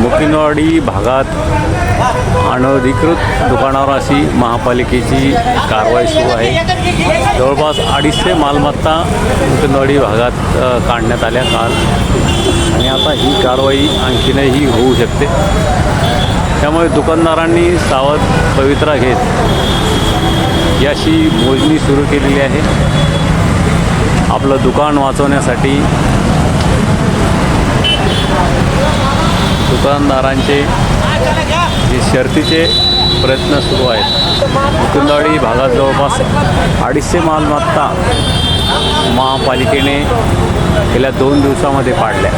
मुकिंदवाडी भागात अनधिकृत दुकानावर अशी महापालिकेची कारवाई सुरू आहे. जवळपास अडीचशे मालमत्ता मुकिंदवाडी भागात काढण्यात आल्या काल. आणि आता ही कारवाई आणखीनही होऊ शकते. त्यामुळे दुकानदारांनी सावध पवित्रा घेत याची मोजणी सुरू केलेली आहे. आपलं दुकान वाचवण्यासाठी दुकानदारांचे जे शर्तीचे प्रयत्न सुरू आहेत. मुकुंदवाडी भागात जवळपास अडीचशे मालमत्ता महापालिकेने गेल्या दोन दिवसामध्ये पाडल्या.